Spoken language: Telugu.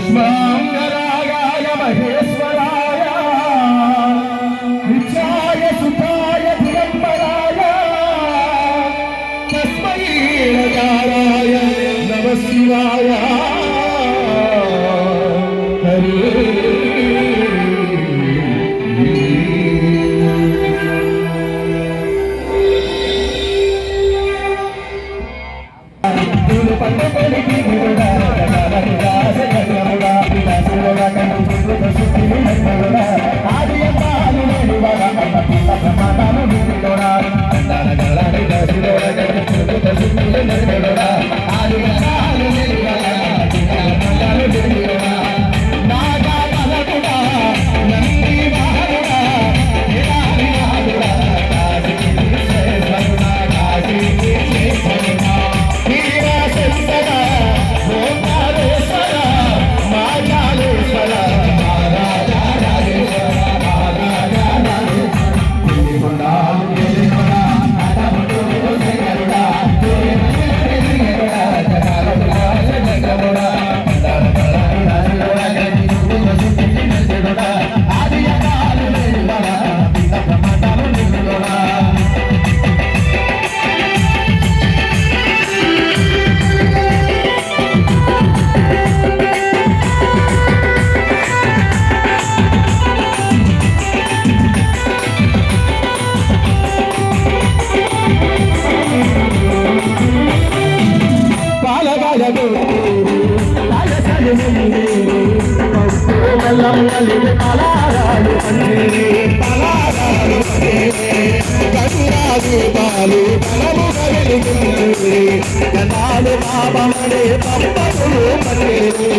భస్మాంగరాగాయ మహేశ్వరాయ నిత్యాయ సుతాయ దిగంబరాయ తస్మై నమః శివాయ. కన్యాలు బలము కలిగింది కన్నాలు పాపమడే పంపములు పట్టేది